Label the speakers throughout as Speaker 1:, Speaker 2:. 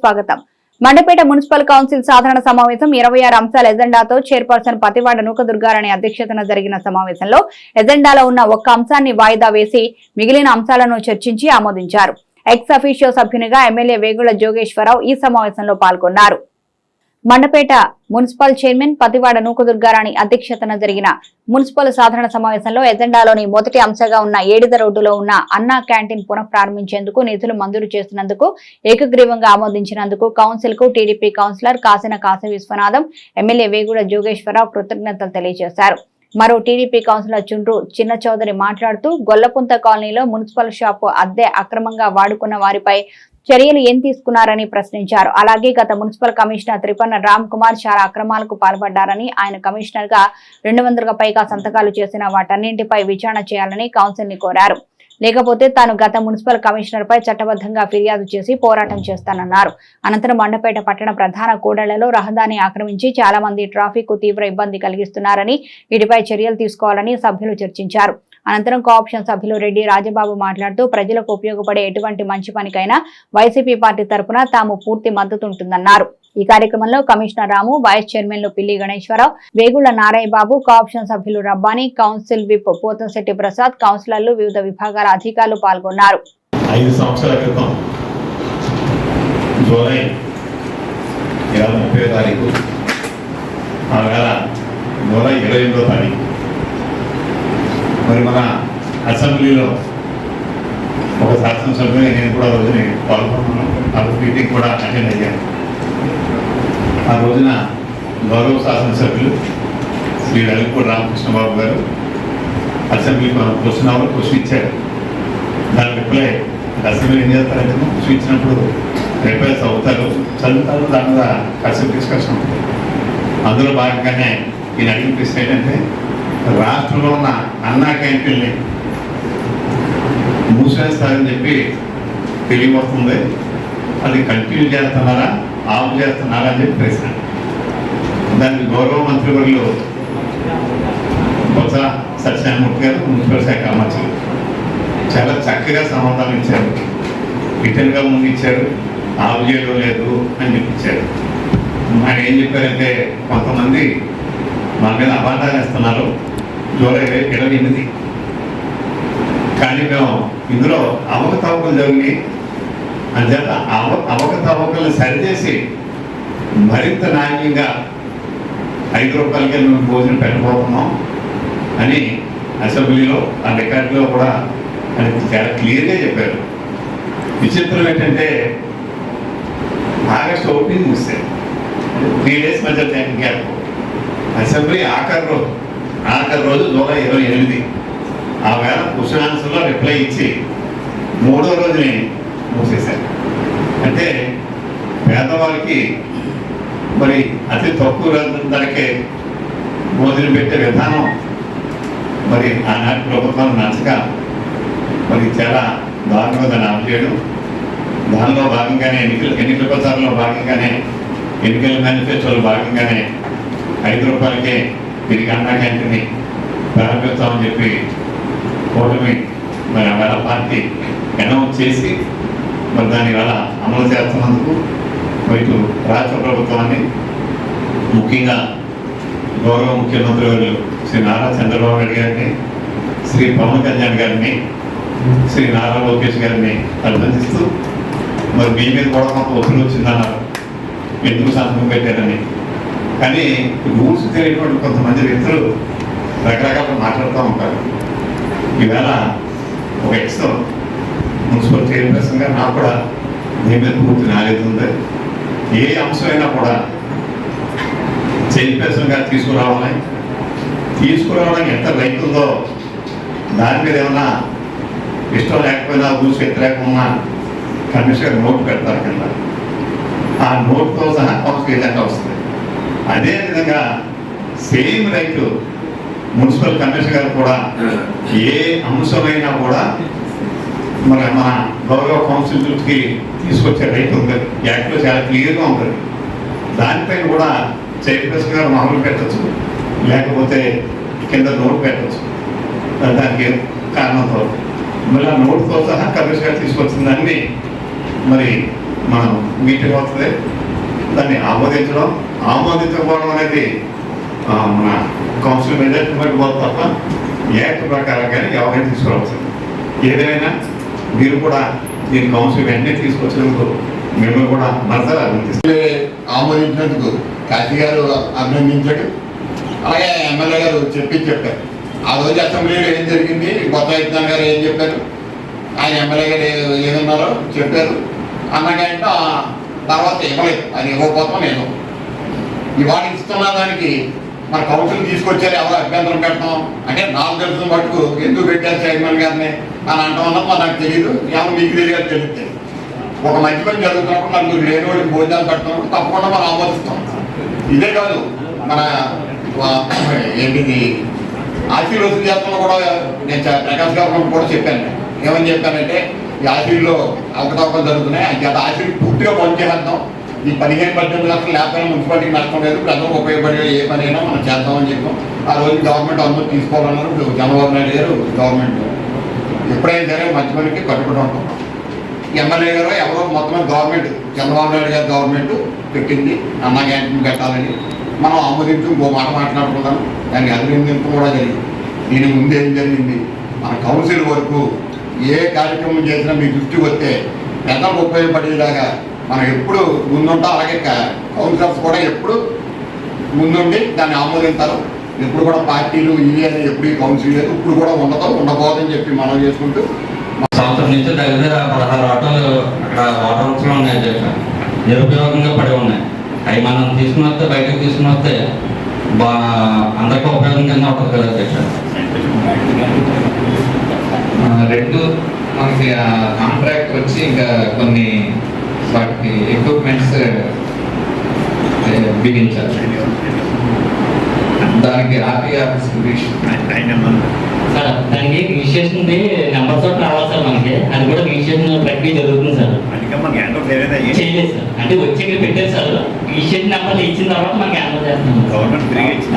Speaker 1: స్వాగతం. Mandapeta municipal council సాధారణ సమావేశం ఇరవై ఆరు అంశాల ఎజెండాతో చైర్పర్సన్ పతివాడ నూక దుర్గారాణి అధ్యక్షతన జరిగిన సమావేశంలో ఎజెండాలో ఉన్న ఒక్క అంశాన్ని వాయిదా వేసి మిగిలిన అంశాలను చర్చించి ఆమోదించారు. ఎక్స్ అఫీషియో సభ్యునిగా ఎమ్మెల్యే వేగుల జోగేశ్వరరావు ఈ సమావేశంలో పాల్గొన్నారు. మండపేట మున్సిపల్ చైర్మన్ పతివాడ నూకదుర్గారాణి అధ్యక్షతన జరిగిన మున్సిపల్ సాధారణ సమావేశంలో ఎజెండాలోని మొదటి అంశంగా ఉన్న ఏడిద రోడ్డులో ఉన్న అన్నా క్యాంటీన్ పునఃప్రారంభించేందుకు నిధులు మంజూరు చేసినందుకు ఏకగ్రీవంగా ఆమోదించినందుకు కౌన్సిల్కు TDP councillor Kasina Kashi Viswanatham MLA Veguda Jogeswararao కృతజ్ఞతలు తెలియజేశారు. మరో టీడీపీ కౌన్సిలర్ చుండ్రు చిన్న చౌదరి మాట్లాడుతూ గొల్లపుంత కాలనీలో మున్సిపల్ షాపు అద్దె అక్రమంగా వాడుకున్న వారిపై చర్యలు ఏం తీసుకున్నారని ప్రశ్నించారు. అలాగే గత మున్సిపల్ కమిషనర్ త్రిపన్న రామ్ కుమార్ చాలా అక్రమాలకు పాల్పడ్డారని ఆయన కమిషనర్గా రెండు వందలకు పైగా సంతకాలు చేసిన వాటన్నింటిపై విచారణ చేయాలని కౌన్సిల్ని కోరారు. లేకపోతే తాను గత మున్సిపల్ కమిషనర్ పై చట్టబద్ధంగా ఫిర్యాదు చేసి పోరాటం చేస్తానన్నారు. అనంతరం మండపేట పట్టణ ప్రధాన కూడళ్ళలో రహదారిని ఆక్రమించి చాలా మంది ట్రాఫిక్ తీవ్ర ఇబ్బంది కలిగిస్తున్నారని వీటిపై చర్యలు తీసుకోవాలని సభ్యులు చర్చించారు. అనంతరం కోఆప్షన్ సభ్యులు రెడ్డి రాజబాబు మాట్లాడుతూ ప్రజలకు ఉపయోగపడే ఎటువంటి మంచి పనికైనా వైసీపీ పార్టీ తరఫున తాము పూర్తి మద్దతు ఉంటుందన్నారు. ఈ కార్యక్రమంలో కమిషనర్ రాము వైస్ చైర్మన్లు పిల్లి గణేశ్వరరావు వేగుళ్ళ నారాయణబాబు కోఆప్షన్ సభ్యులు రబ్బాని కౌన్సిల్ విప్ పోతంశెట్టి ప్రసాద్ కౌన్సిలర్లు వివిధ విభాగాల అధికారులు పాల్గొన్నారు.
Speaker 2: ఐదు సంవత్సరాల క్రితం జూలై ఇరవై ముప్పై తారీఖు జూలై ఇరవై ఎనిమిదో తారీఖు మరి మన అసెంబ్లీలో ఒక శాసనసభ్యుని నేను కూడా రోజున పాల్గొన్నాను. ఆ రోజు మీటింగ్ కూడా అటెండ్ అయ్యాను. ఆ రోజున గౌరవ శాసనసభ్యులు శ్రీ అలిపూడి రామకృష్ణబాబు గారు అసెంబ్లీకి మనం క్వశ్చన్ అవర్ క్వశ్చన్ ఇచ్చారు దాని రిప్లై అసెంబ్లీ ఏం చేస్తారంటే క్వశ్చన్ ఇచ్చినప్పుడు రిప్లైస్ అవుతారు చదువుతారు దాని మీద కాసేపు డిస్కషన్ ఉంటుంది. అందులో భాగంగానే ఈయన అడిగిన ప్రశ్న ఏంటంటే రాష్ట్రంలో ఉన్న అన్నా క్యాంటీన్ని మూసేస్తారని చెప్పి తెలియవస్తుంది అది కంటిన్యూ చేస్తున్నారా? ఆఫ్ చేస్తున్నారా అని చెప్పి ప్రశ్న. దానికి గౌరవ మంత్రివర్యులు బొత్స సత్యనారాయణమూర్తి గారు మున్సిపల్ శాఖ మంచి చాలా చక్కగా సమాధానం ఇచ్చారు. రిటర్న్గా ముందు ఇచ్చారు. ఆఫ్ చేయడం లేదు అని చెప్పించారు ఆయన ఏం చెప్పారంటే కొంతమంది మన మీద అబాధాలు ఇస్తున్నారు జూలై ఇరవై ఎనిమిది. కానీ మేము ఇందులో అవకతవకలు జరిగి అంచేత అవ అవకతవకలు సరిచేసి మరింత నాణ్యంగా ఐదు రూపాయలకి మేము భోజనం పెట్టబోతున్నాం అని అసెంబ్లీలో ఆ రికార్డులో కూడా అది చాలా క్లియర్గా చెప్పారు. విచిత్రం ఏంటంటే ఆగస్టు ఒకటి ముగిస్తారు త్రీ డేస్ మధ్య టైం గ్యాప్. అసెంబ్లీ ఆఖరి రోజు. ఆఖరి రోజు జూలై ఇరవై ఎనిమిది. ఆ వేళ క్వశ్చన్ ఆన్సర్లో రిప్లై ఇచ్చి మూడో రోజుని మూసేశారు. అంటే పేదవారికి మరి అతి తక్కువ ధరకే భోజనం పెట్టే విధానం మరి ఆనాటి ప్రభుత్వం నచ్చక మరి చాలా దారుణంగా దాన్ని అమలు చేయడం. దానిలో భాగంగానే ఎన్నికల ఎన్నికల ప్రచారంలో భాగంగానే ఎన్నికల మేనిఫెస్టోలో భాగంగానే ఐదు రూపాయలకే తిరిగి అన్నా క్యాంటీన్ని ప్రారంభిస్తామని చెప్పి కూటమి మరి వేళ పార్టీ అనౌన్స్ చేసి మరి దాని వల్ల అమలు చేస్తున్నందుకు మరియు ఇటు రాష్ట్ర ప్రభుత్వాన్ని ముఖ్యంగా గౌరవ ముఖ్యమంత్రి వారు శ్రీ నారా చంద్రబాబు నాయుడు గారిని శ్రీ పవన్ కళ్యాణ్ గారిని శ్రీ నారా లోకేష్ గారిని అభినందిస్తూ మరి మీ మీద కూడా మాకు ఒత్తిడి వచ్చిందన్నారు. ఎందుకు సంతకం పెట్టారని కానీ రూల్స్ తెలియటువంటి కొంతమంది వ్యక్తులు రకరకాల మాట్లాడుతూ ఉంటారు. ఈవేళ ఒక ఎక్స్ మున్సిపల్ చైర్పర్సన్గా నాకు కూడా దీని మీద పూర్తి నాలెడ్జ్ ఉంది. ఏ అంశమైనా కూడా చైర్పర్సన్గా తీసుకురావాలని తీసుకురావడానికి ఎంత రైట్ ఉందో దాని మీద ఏమన్నా ఇష్టం లేకపోయినా రూల్స్ వ్యతిరేకమన్నా కమిషనర్ నోట్ పెడతారు కింద. ఆ నోట్తో సహా కౌన్సిల్ ఏదైనా వస్తుంది. అదేవిధంగా సేమ్ రైట్ మున్సిపల్ కమిషనర్ గారు కూడా ఏ అంశమైనా కూడా మరి మన గౌరవ కౌన్సిల్కి తీసుకొచ్చే రైట్ ఉంది. యాక్ట్లో చాలా క్లియర్గా ఉంటుంది దానిపైన కూడా చైర్పర్సన్ గారు మామూలు పెట్టచ్చు. లేకపోతే కింద నోట్ పెట్టచ్చు. దానికి కారణంతో. మళ్ళీ ఆ నోట్తో సహా కమిషనర్ గారు తీసుకొచ్చిన దాన్ని మరి మనం మీటింగ్ వస్తుంది దాన్ని ఆమోదించడం ఆమోదించకపోవడం అనేది మన కౌన్సిల్ మెజార్టీ బట్టి తప్ప యాక్ట్ ప్రకారం కానీ ఎవరైనా తీసుకోవచ్చు ఏదైనా మీరు కూడా దీని కౌన్సిల్ వెంటనే తీసుకొచ్చినందుకు మిమ్మల్ని కూడా మనసారా అభినందిస్తాం
Speaker 3: ఆమోదించినందుకు కాశీ గారు అభినందించాడు. అలాగే ఎమ్మెల్యే గారు చెప్పి చెప్పారు. ఆ రోజు అసెంబ్లీలో ఏం జరిగింది? కొత్త వైద్యం గారు ఏం చెప్పారు? ఆయన ఎమ్మెల్యే గారు ఏమన్నారో చెప్పారు. అన్నగంట తర్వాత ఇవ్వలేదు అది ఇవ్వకపోతాం నేను ఇవాళ ఇస్తున్న దానికి మన కౌన్సిల్ తీసుకొచ్చారు ఎవరు అభ్యంతరం పెట్టడం? అంటే నాకు తెలిసిన మటుకు ఎందుకు పెట్టారు చైర్మన్ గారిని అని అంటాం అన్నది నాకు తెలియదు ఏమో మీకు తెలియదు తెలుస్తుంది ఒక మంచి పని జరుగుతున్నప్పుడు నలుగురు లేని వాళ్ళకి భోజనాలు పెట్టినప్పుడు తప్పకుండా మనం ఆమోదిస్తాం. ఇదే కాదు మన ఏంటిది? ఆశీర్వసం చేస్తున్నా కూడా నేను చ- ప్రకాష్ గారు కూడా చెప్పాను. ఏమని చెప్పానంటే ఈ ఆశీర్లో అవకతవకలు జరుగుతున్నాయి. అంటే ఆశీర్ పూర్తిగా బంద్ చేసేద్దాం ఈ పదిహేను పద్దెనిమిది లక్షలు లేకపోయినా మున్సిపాలిటీకి నష్టం లేదు ప్రజలకు ఉపయోగపడే ఏ పని అయినా మనం చేద్దామని చెప్పాం. ఆ రోజు గవర్నమెంట్ అందరూ తీసుకోవాలన్నారు. ఇప్పుడు చంద్రబాబు నాయుడు గారు గవర్నమెంట్ ఎప్పుడైనా సరే మంచి పనికి కట్టుబడి ఉంటాం. ఎమ్మెల్యే గారు ఎవరో మొత్తం గవర్నమెంట్ చంద్రబాబు నాయుడు గారు గవర్నమెంట్ పెట్టింది. అన్న క్యాంటీన్ పెట్టాలని మనం ఆమోదించి. ఇంకో మాట మాట్లాడుకున్నాం దాన్ని అభినందించడం కూడా జరిగింది. దీని ముందు ఏం జరిగింది? మన కౌన్సిల్ వరకు ఏ కార్యక్రమం చేసినా మీ దృష్టి వస్తే పెద్దలకు ఉపయోగపడేలాగా మనం ఎప్పుడు ముందుంటాం అలాగే కౌన్సిలర్స్ కూడా ఎప్పుడు ముందుండి దాన్ని ఆమోదించారు. ఎప్పుడు కూడా పార్టీలు ఇవి అని ఎప్పుడు ఈ కౌన్సిల్ లేదు ఇప్పుడు కూడా ఉండదు ఉండబోదని చెప్పి మనం చేసుకుంటూ
Speaker 4: సంవత్సరం నుంచి దగ్గర దగ్గర పదహారు ఆటోలు అక్కడ వాటర్ వర్క్స్లో ఉన్నాయని చెప్పాను నిరుపయోగంగా పడి ఉన్నాయి. అవి మనం తీసుకుని వస్తే బయటకు తీసుకుని వస్తే బా అందరికీ ఉపయోగం కింద ఉంటుంది కదా చెప్పాను
Speaker 5: ఆ, రెండు మనకి కాంట్రాక్ట్ వచ్చి ఇంకా కొన్ని వాటికి ఎక్విప్మెంట్స్ బిగించాలి. దానికి ఆర్టీ ఆఫీస్
Speaker 6: సార్ దానికి రిజిస్ట్రేషన్ నెంబర్స్ ఒకటి రావాలి సార్ మనకి. అది కూడా రిజిస్ట్రేషన్ ప్రక్రియ జరుగుతుంది సార్. చేయలేదు సార్. అంటే వచ్చి ఇక్కడ పెట్టారు సార్. రిజిస్ట్రేషన్ నెంబర్ ఇచ్చిన తర్వాత మనకి హ్యాండ్ చేస్తాం.
Speaker 2: గవర్నమెంట్.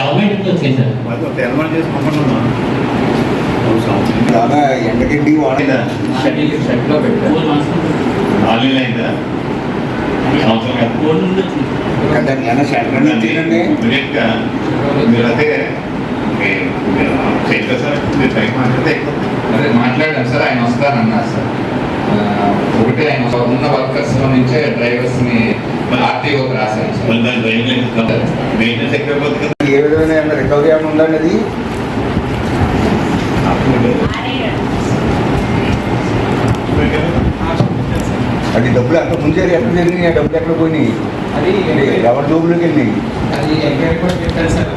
Speaker 6: గవర్నమెంట్ నుంచి వచ్చాయి సార్.
Speaker 7: బాగా ఎండగడ్డి
Speaker 2: ఆన్లైన్ అయిందా? సంవత్సరం ఇమీడియట్గా మీరు అదే సార్ మీరు టైం మాట్లాడితే అయిపోతుంది.
Speaker 5: అదే మాట్లాడాం సార్ ఆయన వస్తారన్నారు సార్. ఒకటి ఆయన ఉన్న వర్కర్స్లో నుంచే డ్రైవర్స్ని ఆర్టీఓకి రాశారు సార్.
Speaker 7: ఏ విధమైన రికవరీ ఉందండి అది అది డబ్బులు ఎక్కడ ముంచారు ఎక్కడ జరిగినాయి? ఆ డబ్బులు ఎక్కడ పోయినాయి?
Speaker 8: అది
Speaker 7: ఎవరి జోబులోకి వెళ్ళినాయి?
Speaker 8: అది ఎంక్వైరీ కూడా పెట్టారు సార్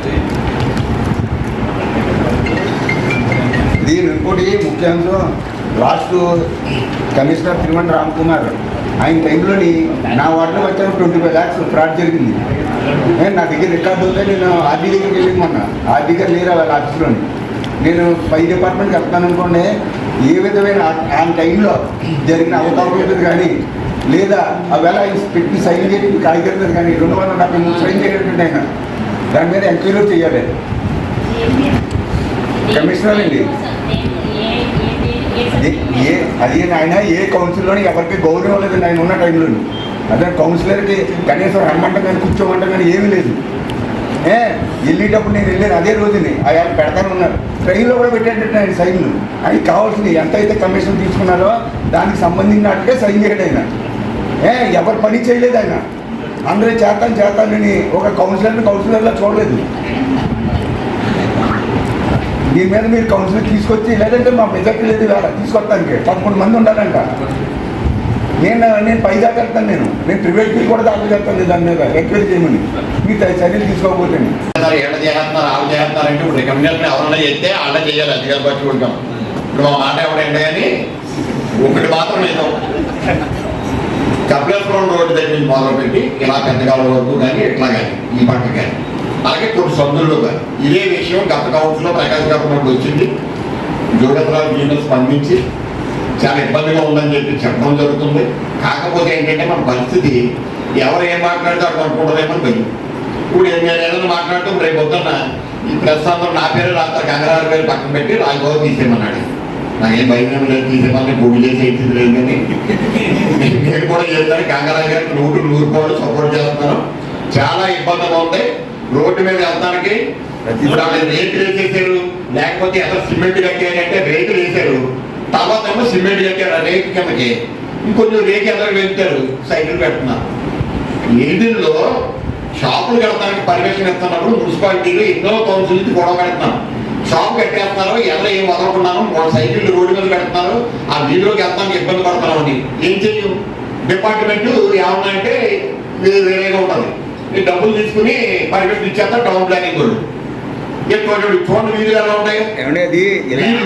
Speaker 7: ఇది ఇంకోటి ముఖ్యాంశం లాస్ట్ కమిషనర్ తిరుమల రామ్ కుమార్ ఆయన టైంలోని నా వార్డులో వచ్చాను ట్వంటీ ఫైవ్ ల్యాక్స్ ఫ్రాడ్ జరిగింది. ఏ, నా దగ్గర రికార్డు ఉంది? నేను ఆర్డీ దగ్గరికి వెళ్ళి మొన్న. ఆర్డీ గారు లేరు వాళ్ళ ఆఫీస్లోని. నేను పై డిపార్ట్మెంట్కి వెళ్తాను అనుకోండి ఏ విధమైన ఆ- టైంలో జరిగిన అవతారం కానీ లేదా ఆవేళ ఆయన పెట్టి సైన్ చేయడం కాగితం కానీ రెండు వందల డెబ్బై మూడు సైన్ చేయడం ఆయన దాని మీద ఎంక్వైరీ చేయాలి. కమిషనర్ అండి. ఏ అది ఆయన ఏ కౌన్సిల్లోని ఎవరికి గౌరవం లేదండి ఆయన ఉన్న టైంలో అదే కౌన్సిలర్కి కనీసం రమ్మంట కానీ కూర్చోమంట కానీ ఏమీ లేదు. ఏ వెళ్ళేటప్పుడు నేను వెళ్ళాను అదే రోజుని. ఆయన పెడతాను ఉన్నారు. ట్రైన్లో కూడా పెట్టేటట్టు ఆయన సైన్లు. ఆయనకి కావాల్సింది ఎంత అయితే కమిషన్ తీసుకున్నారో దానికి సంబంధించినట్టుగా సైన్ చేయడం ఆయన. ఏ ఎవరు పని చేయలేదు ఆయన. అందరూ చేస్తాను చేస్తానని ఒక కౌన్సిలర్ని కౌన్సిలర్లా చూడలేదు. దీని మీద మీరు కౌన్సిలర్ తీసుకొచ్చి లేదంటే మా మెజార్టీ లేదు వేళ తీసుకొస్తానికి. పదకొండు మంది ఉండాలంట. నేను నేను పైగా దాకా నేను. నేను ప్రైవేట్ బిల్ కూడా దాఖలు చేస్తాను దాని మీద. ఎంక్వైరీ చేయమని. మీ చర్యలు తీసుకోకపోతే.
Speaker 3: చేస్తున్నారు చేస్తున్నారు ఆవిడ చేస్తున్నారు అంటే ఇప్పుడు రికమెండేషన్ ఎవరన్నా చేస్తే వాళ్ళే చేయాలి అధికారులు ఉంటాం. ఇప్పుడు మా మాట ఎవడండి అని ఒకటి మాత్రం లేదు. కపిలేశ్వరం రోడ్డు దగ్గర నుంచి మొదలుపెట్టి ఇలా పెద్దగాల వరకు కానీ ఇట్లా కానీ ఈ పక్క కానీ. అలాగే కొన్ని సందుల్లో కానీ. ఇదే విషయం గత కౌన్సిల్లో ప్రకాశ్ గవర్నమెంట్ వచ్చింది. జోగేశ్వరరావు దీని స్పందించి చాలా ఇబ్బందిగా ఉందని చెప్పి చెప్పడం జరుగుతుంది. కాకపోతే ఏంటంటే మన పరిస్థితి ఎవరు ఏం మాట్లాడితే అక్కడ అనుకుంటారేమో భయం. ఇప్పుడు నేను ఏదైనా మాట్లాడటం రేపు పొద్దున్న ఈ ప్రెస్ నా పేరు రాత్రి గంగరాజు పేరు పక్కన పెట్టి రాజబాబు తీసేయమన్నాడు. నాకేం భయం లేదు తీసేమని భూమి చేసి ఇచ్చింది లేదు కానీ నేను కూడా చేస్తాను. గంగారాజు గారికి నూటి నూరు కోళ్ళు సపోర్ట్ చేస్తున్నాను. చాలా ఇబ్బందిగా ఉంది. రోడ్డు మీద వెళ్తానికి ఇప్పుడు రేకులు వేసేసారు. లేకపోతే ఎంత సిమెంట్ కట్టారంటే రేకులు వేసారు తర్వాత ఏమో సిమెంట్ కట్టారు. ఆ కిందకి. ఇంకొంచెం రేకు ఎదురు వెళ్తారు. సైకిల్ పెడుతున్నారు. ఏదిలో షాపులు కడతానికి పర్మిషన్ ఇస్తున్నప్పుడు మున్సిపాలిటీలు ఎన్నో కౌన్సిల్ గొడవ పెడుతున్నాం. షాప్ కట్టేస్తున్నారు ఎవరు ఏం వదలకున్నాను మూడు సైకిళ్ళు రోడ్డు మీద పెడుతున్నారు ఆ వీధిలోకి వెళ్తానికి ఇబ్బంది పడుతున్నాం అని ఏం చెయ్యం? డిపార్ట్మెంట్ ఏమన్నా అంటే వేరే వేరేగా ఉంటుంది ఈ డబ్బులు తీసుకుని పర్మిషన్ ఇచ్చేస్తారు టౌన్ ప్లానింగ్ వాళ్ళు. ఎక్కువ చూడండి వీధులు ఎలా ఉంటాయి.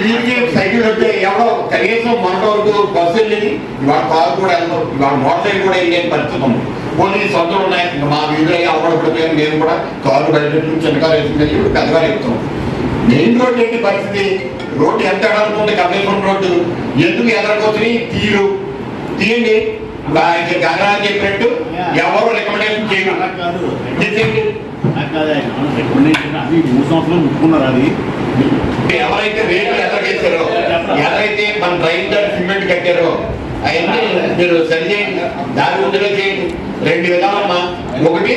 Speaker 3: వీధికి సైకిల్ వస్తే ఎవరో కనీసం మనట వరకు బస్సు వెళ్ళేది ఇవాళ కారు కూడా వెళ్తాం ఇవాళ మోటార్ సైకిల్ కూడా వెళ్ళే పరిస్థితి ఉంది. పోనీ సొంతలు ఉన్నాయి మా వీధిలో అవపడకపోతే మేము కూడా కారు బయట చిన్న కారు వేసుకుని పెద్దగా ఎక్కుతాం మెయిన్ రోడ్ ఏంటి పరిస్థితి. రోడ్డు ఎంత ఎడలుతుంది కమలేశ్వరం రోడ్డు. ఎందుకు ఎదరకొచ్చి తీరు. తీయండి. ఆయన గంగరాజు చెప్పినట్టు ఎవరు రికమెండేషన్ చేయరు.
Speaker 9: అది.
Speaker 3: ఎవరైతే రేట్లు ఎదగేశారో ఎవరైతే మన దాటి సిమెంట్ కట్టారో అవన్నీ మీరు సరి చేయండి. దాని ముందుగా చేయండి. రెండు విధాలమ్మా. ఒకటి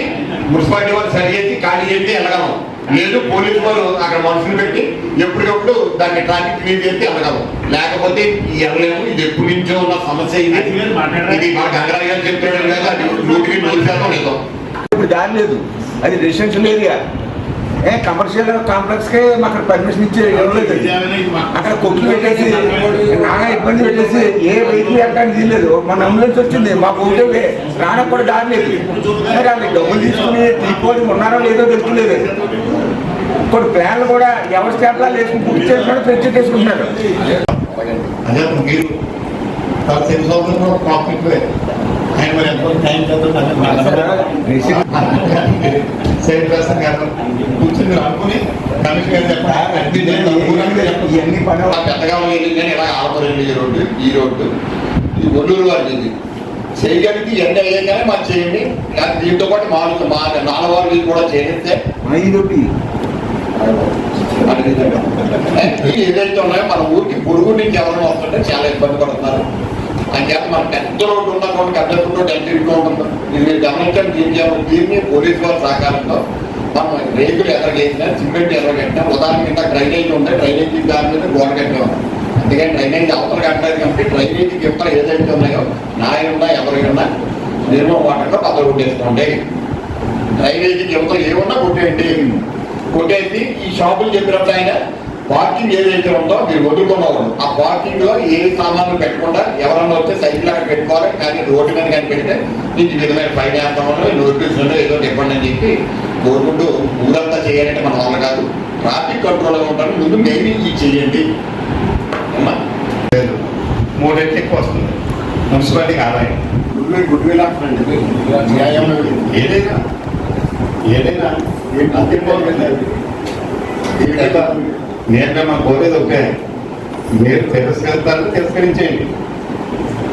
Speaker 3: మున్సిపాలిటీ వాళ్ళు సరి చేసి ఖాళీ చేసి వెళ్ళగలం లేదు పోలీసు వాళ్ళు అక్కడ మనుషులు పెట్టి ఎప్పటికప్పుడు దాన్ని ట్రాఫిక్ క్లియర్ చేసి వెళ్ళగలం లేకపోతే ఈ వెళ్ళలేము ఇది ఎప్పటి నుంచో ఉన్న సమస్య ఇది. ఇది మా గంగరాజు గారు చెప్తున్నాడు కదా అది నూటికి నూరు శాతం నిజం.
Speaker 7: ఇప్పుడు దారి లేదు. అది రెసిడెన్షియల్ ఏరియా ఏ కమర్షియల్ కాంప్లెక్స్ కే మాకు పర్మిషన్ ఇచ్చే ఇవ్వలేదు అది. అక్కడ కొట్లు పెట్టేసి నానా ఇబ్బంది పెట్టేసి ఏ వెహికల్ ఎక్కడానికి తీయలేదు మన అంబులెన్స్ వచ్చింది మాకు ఒకటే రానకు కూడా దారి లేదు. మరి వాళ్ళు డబ్బులు తీసుకుని తీసుకోవాలి ఉన్నారో లేదో తెలుసుకోలేదు. ఇప్పుడు ప్లాన్లు కూడా ఎవరి స్టాప్లా వేసుకుని పూర్తి చేసుకుని పెంచి చేసుకుంటున్నారు.
Speaker 2: అదే మీరు సెల్ సంవత్సరం ప్రాఫిట్ ఆయన మరి ఎంత టైం సేమ్ పర్సన్ గారు కూర్చుని మీరు అనుకుని
Speaker 7: ఇవన్నీ పని
Speaker 3: పెద్దగా వెళ్ళింది కానీ ఇలా ఆడపడింది ఈ రోడ్డు ఈ రోడ్డు. ఇది ఒల్లూరు వారిది చేయగలిగి ఎండ అయ్యాకనే మాకు చేయండి. లేకపోతే దీంతో పాటు మామూలుగా మా నాలుగు కూడా చేయిస్తే
Speaker 7: ఇదొకటి
Speaker 3: ఏదైతే ఉన్నాయో మన ఊరికి పొరుగు నుంచి ఎవరైనా వస్తుంటే చాలా ఇబ్బంది పడుతున్నారు. అంచేత మన పెద్ద రోడ్డు ఉన్న రోడ్డు పెద్ద రోడ్డు ఎంత ఇరుగ్గా ఉంటుంది. ఇది మీరు గమనించండి ఏమో దీన్ని పోలీసు వారి సహకారంతో మనం రేకులు ఎదరగేసినా సిమెంట్ ఎదరగట్టినా ఉదాహరణ కింద డ్రైనేజ్ ఉంటే డ్రైనేజ్ దాని మీద గోడ కట్టాం అందుకని డ్రైనేజ్ అవతల కట్టలేదు కాబట్టి డ్రైనేజ్ గిఫ్ట్ ఏదైతే ఉన్నాయో నాయనున్నా ఎవరికన్నా నిర్మల్ వాటర్లో పదవి కొట్టేసుకోండి. డ్రైనేజ్ యువతలు ఏమన్నా కొట్టేయండి. కొట్టేసి ఈ షాపులు చెప్పినప్పుడు ఆయన పార్కింగ్ ఏదైతే ఉందో మీరు వదులుకున్నవాడు ఆ పార్కింగ్లో ఏ సామాన్లు పెట్టకుండా ఎవరన్నా వస్తే సైకిల్ అక్కడ పెట్టుకోవాలి. కానీ రోడ్డు మీద కానీ పెడితే నీకు నిజమైన విధమైన ఫైన్ వేస్తామో నోటీస్ ఏదో ఇవ్వండి అని చెప్పి కోరుకుంటూ ఊరంతా చేయాలంటే మన వల్ల కాదు. ట్రాఫిక్ కంట్రోల్గా ఉంటాను ముందు మెయిన్ ఇది చేయండి. అమ్మా.
Speaker 2: లేదు. మూడు రెట్లు ఎక్కువ వస్తుంది. మున్సిపాలిటీకి ఆదాయం.
Speaker 3: గుడ్ విల్ న్యాయం
Speaker 2: ఏదైనా. ఏదైనా. ఏదైనా. నేను మా కోరేది ఒకే మీరు తిరస్కరిస్తారు తిరస్కరించేయండి.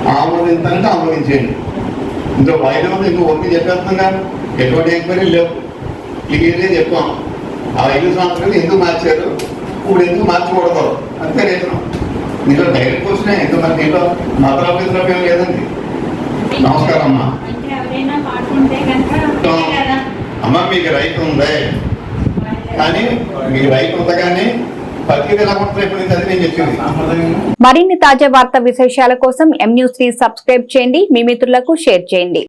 Speaker 2: ఆమోదించాలంటే ఆమోదించేయండి. ఇంకో వాయిదా ఉంది. ఇంకో ఒప్పి చెప్పేస్తున్నాం కానీ ఎటువంటి ఎంక్వైరీ లేవు. క్లియర్గా చెప్తాం ఆ ఐదు సంవత్సరాలు ఎందుకు మార్చారు? ఇప్పుడు ఎందుకు మార్చకూడదు? అంతే రేపు మీరు డైరెక్ట్ క్వశ్చనే ఎందుకు మరి దీంట్లో మత అభ్యంతరం లేదండి. నమస్కారం అమ్మా. అమ్మ మీకు రైట్ ఉంది. కానీ మీకు రైట్ ఉంది కానీ పత్రిక ఎలా ఉంటుంది ఎప్పుడు అది నేను చెప్పింది
Speaker 1: మరిన్ని తాజా వార్తా విశేషాల కోసం ఎం న్యూస్ని సబ్స్క్రైబ్ చేయండి. మీ మిత్రులకు షేర్ చేయండి.